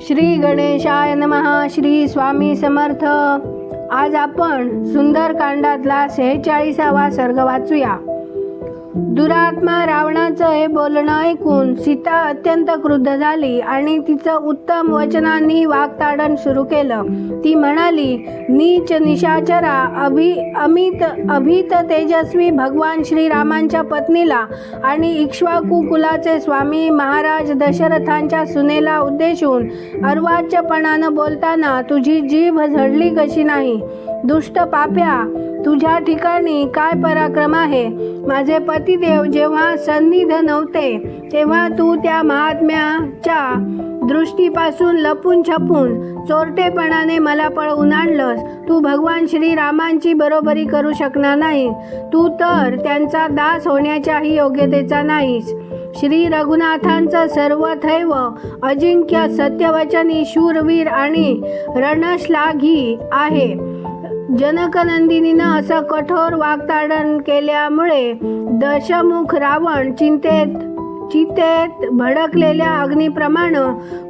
श्री गणेशाय नमः श्री स्वामी समर्थ. आज आपण सुंदरकांडातला सेहेचाळीसावा सर्ग वाचूया. दुरात्मा रावणाचं हे बोलणं ऐकून सीता अत्यंत क्रुद्ध झाली आणि तिचं उत्तम वचनांनी वागताडण सुरू केलं. ती म्हणाली नीच निशाचरा अभि अमित अभित तेजस्वी भगवान श्रीरामांच्या पत्नीला आणि इक्ष्वाकू कुलाचे स्वामी महाराज दशरथांच्या सुनेला उद्देशून अर्वाच्यपणानं बोलताना तुझी जीभ झडली कशी नाही? दुष्ट पाप्या तुझ्या ठिकाणी काय पराक्रम आहे? माझे पती देव जेव्हा सन्निध नव्हते तेव्हा तू त्या महात्म्याच्या दृष्टीपासून लपून छपून चोरटेपणाने मला पळवून आणलंस तू भगवान श्रीरामांची बरोबरी करू शकणार नाही. तू तर त्यांचा दास होण्याच्याही योग्यतेचा नाहीस. श्री रघुनाथांचं सर्वथैव अजिंक्य सत्यवचनी शूरवीर आणि रणश्लाघी आहे. जनकनंदिनीनं असं कठोर वागताडण केल्यामुळे दशमुख रावण चिंतेत चितेत भडकलेल्या अग्निप्रमाणे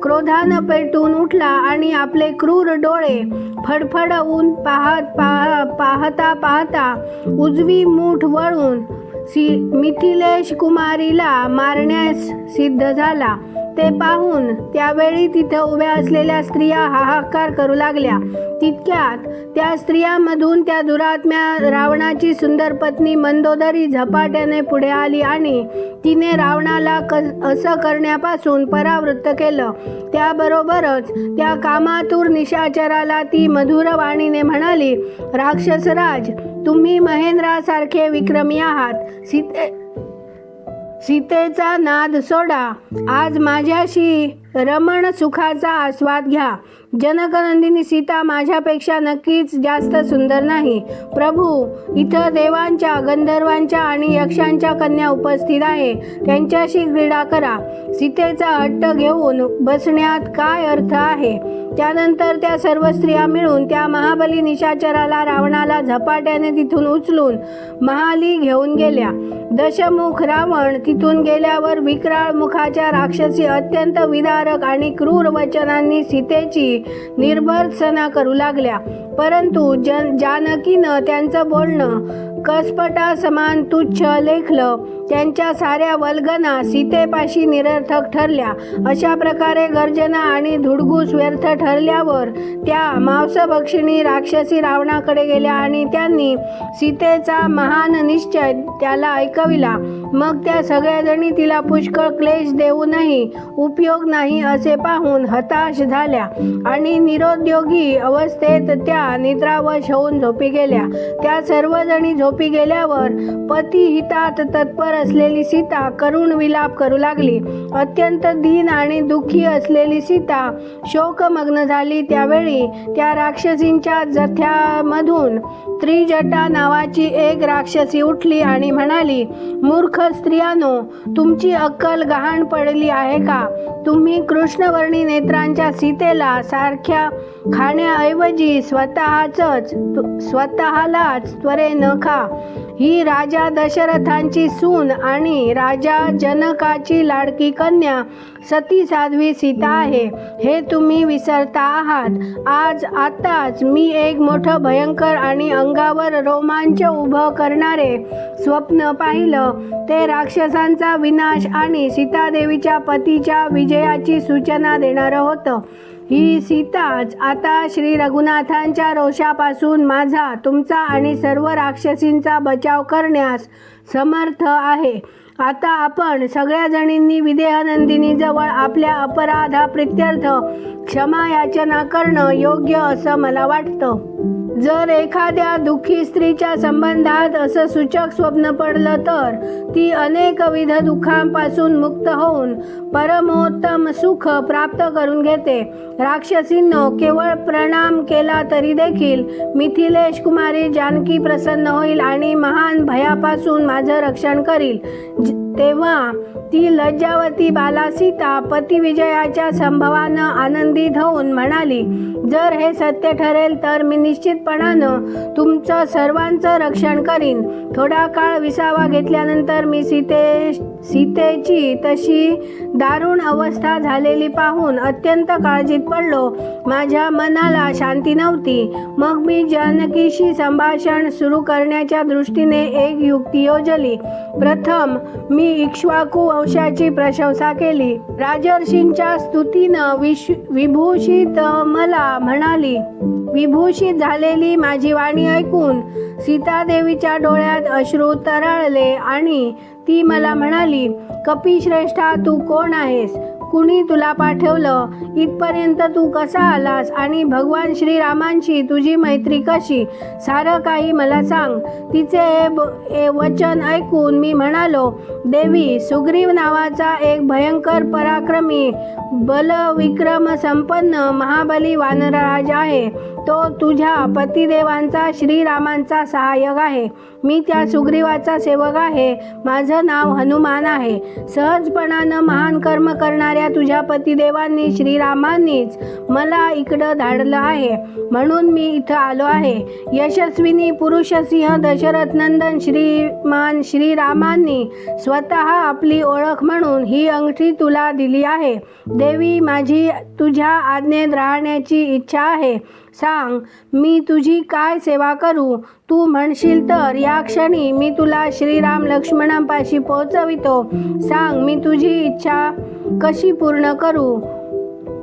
क्रोधानं पेटून उठला आणि आपले क्रूर डोळे फडफडवून पाहत पाह पाहता पाहता उजवी मूठ वळून सी मिथिलेश कुमारीला मारण्यास सिद्ध झाला. ते पाहून त्यावेळी तिथं उभ्या असलेल्या स्त्रिया हाहाकार करू लागल्या. तितक्यात त्या स्त्रियामधून त्या दुरात्म्या रावणाची सुंदर पत्नी मंदोदरी झपाट्याने पुढे आली आणि तिने रावणाला क असं करण्यापासून परावृत्त केलं. त्याबरोबरच त्या कामातूर निशाचराला ती मधुर वाणीने म्हणाली राक्षसराज तुम्ही महेंद्रासारखे विक्रमी आहात. सीते सीतेचा नाद सोडा. आज माझ्याशी रमण सुखाचा आस्वाद घ्या. जनकनंदिनी सीता माझ्यापेक्षा नक्कीच जास्त सुंदर नाही. प्रभू इथं देवांच्या गंधर्वांच्या आणि यक्षांच्या कन्या उपस्थित आहे. त्यांच्याशी क्रीडा करा. सीतेचा हट्ट घेऊन बसण्यात काय अर्थ आहे? त्यानंतर त्या सर्व स्त्रिया मिळून त्या महाबली निशाचराला रावणाला झपाट्याने तिथून उचलून महाली घेऊन गेल्या. दशमुख रावण तिथून गेल्यावर विक्राळ मुखाच्या राक्षसी अत्यंत विदारक आणि क्रूर वचनांनी सीतेची निर्भर्सना करू लागल्या. परंतु जन जानकीनं त्यांचं बोलणं कसपटा समान तुच्छ लेखलं त्यांच्या साऱ्या वल्गना सीतेपाशी निरर्थक ठरल्या. अशा प्रकारे गर्जना आणि धुडगूस व्यर्थ ठरल्यावर त्या मांसभक्षिणी राक्षसी रावणाकडे गेल्या आणि त्यांनी सीतेचा महान निश्चय त्याला ऐकविला. मग त्या सगळ्याजणी तिला पुष्कळ क्लेश देऊनही उपयोग नाही असे पाहून हताश झाल्या आणि निरोद्योगी अवस्थेत त्या निद्रावश होऊन झोपी गेल्या. त्या सर्वजणी झोपी गेल्यावर पती हितात तत्पर असलेली सीता करुण विलाप करू लागली. अत्यंत दीन आणि दुःखी असलेली सीता शोकमग्न झाली त्यावेळी त्या राक्षसींच्या जथ्यामधून त्रिजटा नावाची एक राक्षसी उठली आणि म्हणाली मूर्ख स्त्रियानो तुमची अक्कल गहाण पडली आहे का? तुम्ही कृष्णवर्णी नेत्रांच्या सीतेला सारख्या खाण्याऐवजी स्वतःच स्वतःलाच त्वरे न खा. ही राजा दशरथांची सून आणि राजा जनकाची लाडकी कन्या सती साध्वी सीता आहे. हे तुम्ही विसरता आहात. आज आताच मी एक मोठं भयंकर आणि अंगावर रोमांच उभं करणारे स्वप्न पाहिलं. ते राक्षसांचा विनाश आणि सीतादेवीच्या पतीच्या विजयाची सूचना देणारं होतं. ही सीताच आता श्री रघुनाथांच्या रोषापासून माझा तुमचा आणि सर्व राक्षसींचा बचाव करण्यास समर्थ आहे. आता आपण सगळ्या जणींनी विदेहनंदिनीजवळ आपल्या अपराधाप्रित्यर्थ क्षमा याचना करणं योग्य असं मला वाटतं. जर एखाद्या दुःखी स्त्रीच्या संबंधात असं सूचक स्वप्न पडलं तर ती अनेकविध दुःखांपासून मुक्त होऊन परमोत्तम सुख प्राप्त करून घेते. राक्षसींनो केवळ प्रणाम केला तरी देखील मिथिलेश कुमारी जानकी प्रसन्न होईल आणि महान भयापासून माझं रक्षण करील. ज- तेव्हा ती लज्जावती बाला सीता पतिविजयाच्या संभवानं आनंदित होऊन म्हणाली जर हे सत्य ठरेल तर मी निश्चित निश्चितपणानं तुमचं सर्वांचं रक्षण करीन. थोडा काळ विसावा घेतल्यानंतर मी सीते सीतेची तशी दारुण अवस्था झालेली पाहून अत्यंत काळजीत पडलो. माझ्या मनाला शांती नव्हती. मग मी जानकीशी संभाषण सुरू करण्याच्या दृष्टीने एक युक्ती योजली. प्रथम मी इक्ष्वाकू वंशाची प्रशंसा केली. राजर्षींच्या स्तुतीनं विश विभूषित मला म्हणाली विभूषित झालेली माझी वाणी ऐकून सीतादेवीच्या डोळ्यात अश्रू तरळले आणि ती मला म्हणाली कपिश्रेष्ठा तू कोण आहेस? कुणी तुला पाठवलं? इथपर्यंत तू कसा आलास? आणि भगवान श्रीरामांशी तुझी मैत्री कशी? सारं काही मला सांग. तिचे हे ब- वचन ऐकून मी म्हणालो देवी सुग्रीव नावाचा एक भयंकर पराक्रमी बलविक्रम संपन्न महाबली वानरराज आहे. तो तुझ्या पतिदेवांचा श्रीरामांचा सहाय्यक आहे. मी त्या सुग्रीवाचा सेवक आहे. माझं नाव हनुमान आहे. सहजपणानं महान कर्म करणारे करणाऱ्या तुझ्या पतिदेवांनी श्रीरामांनीच मला इकडं धाडलं आहे. म्हणून मी इथं आलो आहे. यशस्विनी पुरुषसिंह दशरथ नंदन श्रीमान श्रीरामांनी स्वतः आपली ओळख म्हणून ही अंगठी तुला दिली आहे. देवी माझी तुझ्या आज्ञेत राहण्याची इच्छा आहे. सांग मी तुझी काय सेवा करू? तू म्हणशील तर या क्षणी मी तुला श्रीराम लक्ष्मणांपाशी पोहोचवितो. सांग मी तुझी इच्छा कशी पूर्ण करू?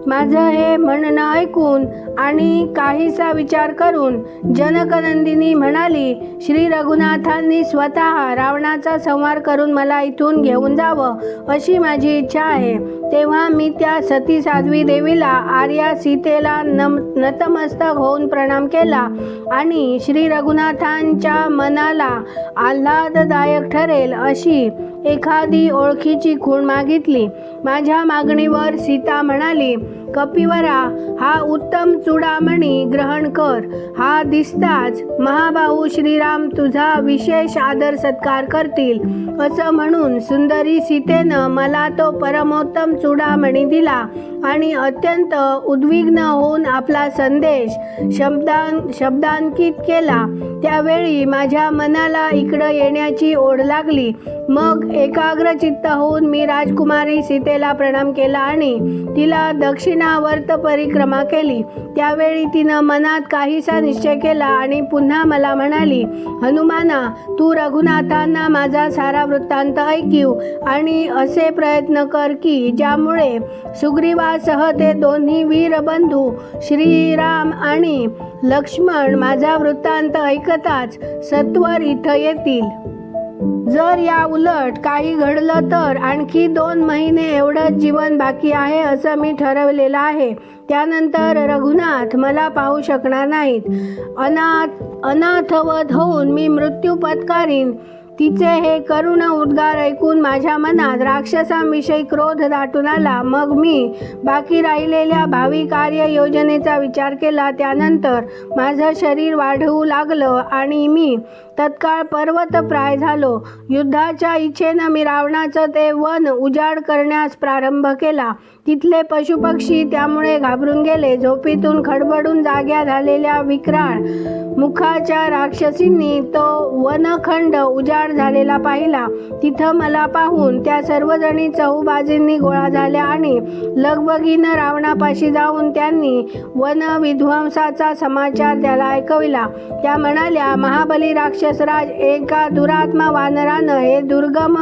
माझं हे म्हणणं ऐकून आणि काहीसा विचार करून जनकनंदिनी म्हणाली श्री रघुनाथांनी स्वतः रावणाचा संहार करून मला इथून घेऊन जावं अशी माझी इच्छा आहे. तेव्हा मी त्या सती साध्वी देवीला आर्या सीतेला नम नतमस्तक होऊन प्रणाम केला आणि श्री रघुनाथांच्या मनाला आल्हाददायक ठरेल अशी एखादी ओळखीची खूण मागितली. माझ्या मागणीवर सीता म्हणाली कपिवरा हा उत्तम चुडामणी ग्रहण कर. हा दिसताच महाभाऊ श्रीराम तुझा विशेष आदर सत्कार करतील. असं म्हणून सुंदरी सीतेनं मला तो परमोत्तम चुडामणी दिला आणि अत्यंत उद्विग्न होऊन आपला संदेश शब्दां शब्दांकित केला. त्यावेळी माझ्या मनाला इकडं येण्याची ओढ लागली. मग एकाग्रचित्त होऊन मी राजकुमारी सीतेला प्रणाम केला आणि तिला दक्षिणावर्त परिक्रमा केली. त्यावेळी तिनं मनात काहीसा निश्चय केला आणि पुन्हा मला म्हणाली हनुमाना तू रघुनाथांना माझा सारा वृत्तांत ऐकीव आणि असे प्रयत्न कर की ज्यामुळे सुग्रीवासह ते दोन्ही वीरबंधू श्रीराम आणि लक्ष्मण माझा वृत्तांत ऐकताच सत्वर इथं येतील. जर या उलट काही घडलं तर आणखी दोन महिने एवढंच जीवन बाकी आहे असं मी ठरवलेलं आहे. त्यानंतर रघुनाथ मला पाहू शकणार नाहीत. अनाथ अनाथवत होऊन मी मृत्यू पत्कारीन. तिचे हे करुण उद्गार ऐकून माझ्या मनात राक्षसांविषयी क्रोध दाटून आला. मग मी बाकी राहिलेल्या भावी कार्य योजनेचा विचार केला. त्यानंतर माझं शरीर वाढवू लागलं आणि मी तत्काळ पर्वतप्राय झालो. युद्धाच्या इच्छेनं मी रावणाचं ते वन उजाड करण्यास प्रारंभ केला. तिथले पशुपक्षी त्यामुळे घाबरून गेले. झोपीतून खडबडून जाग्या झालेल्या विक्राळ मुखाच्या राक्षसींनी तो वनखंड उजाड झालेला पाहिला. तिथं मला पाहून त्या सर्वजणी चहूबाजींनी गोळा झाल्या आणि लगबगीनं रावणापाशी जाऊन त्यांनी वन विध्वंसाचा समाचार त्याला ऐकविला. त्या म्हणाल्या महाबली राक्षसराज एका दुरात्मा वानरानं हे दुर्गम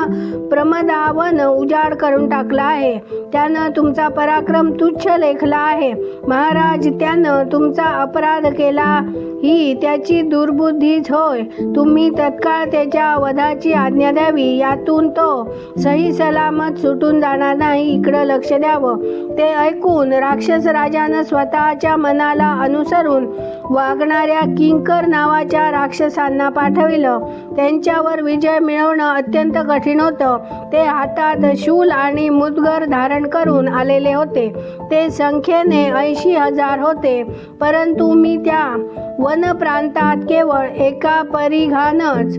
प्रमदावन उजाड करून टाकला आहे. त्यानं तुमचा पराक्रम तुच्छ लेखला आहे. महाराज त्यानं तुमचा अपराध केला. ही त्याची दुर्बुद्धीच होय. तुम्ही तत्काळ त्याच्या वधाची आज्ञा द्यावी. यातून तो सही सलामत सुटून जाणार नाही. इकडं लक्ष द्यावं. ते ऐकून राक्षस राजानं स्वतःच्या मनाला अनुसरून वागणाऱ्या किंकर नावाच्या राक्षसांना पाठविलं त्यांच्यावर विजय मिळवणं अत्यंत कठीण होतं. ते हातात शूल आणि मुदगर धारण करून आलेले होते. ते संख्येने ऐंशी हजार होते. परंतु मी त्या वन प्रांतात केवळ एका परिघानच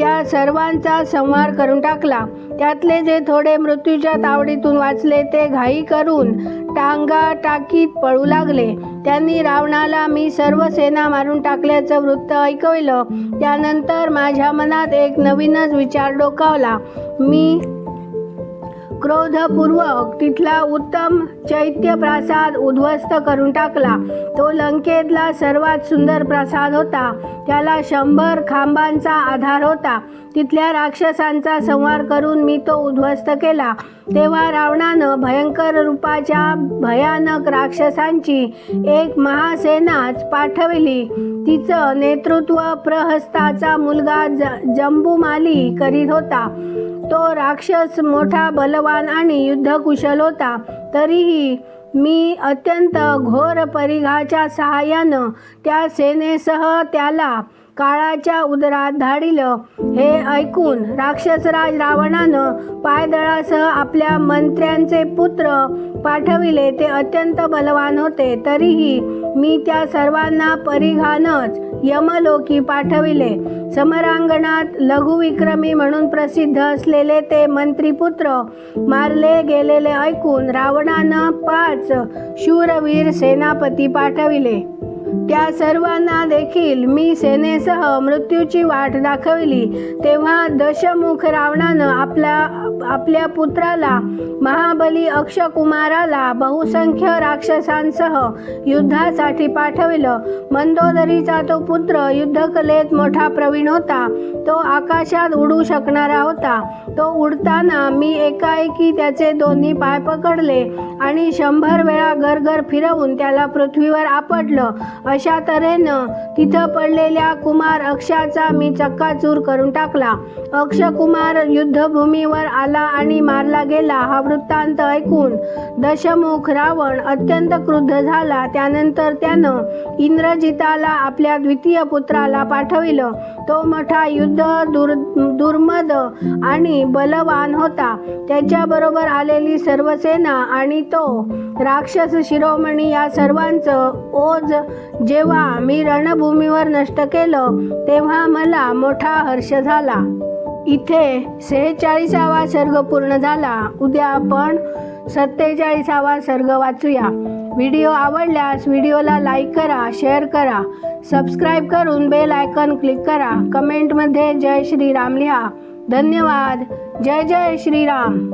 त्या सर्वांचा संहार करून टाकला. त्यातले जे थोडे मृत्यूच्या तावडीतून वाचले ते घाई करून टांगा टाकीत पळू लागले. त्यांनी रावणाला मी सर्व सेना मारून टाकल्याचं वृत्त ऐकवलं. त्यानंतर माझ्या मनात एक नवीनच विचार डोकावला. मी क्रोधपूर्वक तिथला उत्तम चैत्य प्रासाद उद्ध्वस्त करून टाकला. तो लंकेतला सर्वात सुंदर प्रासाद होता. त्याला शंभर खांबांचा आधार होता. तिथल्या राक्षसांचा संहार करून मी तो उद्ध्वस्त केला. तेव्हा रावणानं भयंकर रूपाच्या भयानक राक्षसांची एक महासेनाच पाठविली. तिचं नेतृत्व प्रहस्ताचा मुलगा ज जंबुमाली करीत होता. तो राक्षस मोठा बलवान आणि युद्धकुशल होता. तरीही मी अत्यंत घोर परिघाच्या सहाय्यानं त्या सेनेसह त्याला काळाच्या उदरात धाडिलं. हे ऐकून राक्षसराज रावणानं पायदळासह आपल्या मंत्र्यांचे पुत्र पाठविले. ते अत्यंत बलवान होते. तरीही मी त्या सर्वांना परिघानच यमलोकी पाठविले. समरांगणात लघुविक्रमी म्हणून प्रसिद्ध असलेले ते मंत्रीपुत्र मारले गेलेले ऐकून रावणानं पाच शूरवीर सेनापती पाठविले. त्या सर्वांना देखील मी सेनेसह मृत्यूची वाट दाखवली. तेव्हा दशमुख रावणानं आपल्या आपल्या पुत्राला महाबली अक्षकुमाराला बहुसंख्य राक्षसांसह युद्धासाठी पाठविलं. मंदोदरीचा तो पुत्र युद्धकलेत मोठा प्रवीण होता. तो आकाशात उडू शकणारा होता. तो उडताना मी एकाएकी त्याचे दोन्ही पाय पकडले आणि शंभर वेळा गरगर फिरवून त्याला पृथ्वीवर आपटलं. अशा तऱ्हेनं तिथं पडलेल्या कुमार अक्षाचा मी चक्काचूर करून टाकला. अक्ष कुमार युद्धभूमीवर आला आणि मारला गेला हा वृत्तांत ऐकून दशमुख रावण अत्यंत क्रुद्ध झाला. त्यानंतर त्यानं इंद्रजिताला आपल्या द्वितीय पुत्राला पाठविलं. तो मोठा युद्ध दुर् दुर्मद आणि बलवान होता. त्याच्याबरोबर आलेली सर्व सेना आणि तो राक्षस शिरोमणी या सर्वांचं ओझ जेव्हा मी रणभूमीवर नष्ट केलं तेव्हा मला मोठा हर्ष झाला. इथे सेहेचाळीसावा सर्ग पूर्ण झाला. उद्या आपण सत्तेचाळीसावा सर्ग वाचूया. व्हिडिओ आवडल्यास व्हिडिओला लाईक करा शेअर करा. सबस्क्राईब करून बेल आयकॉन क्लिक करा. कमेंटमध्ये जय श्रीराम लिहा. धन्यवाद. जय जय श्रीराम.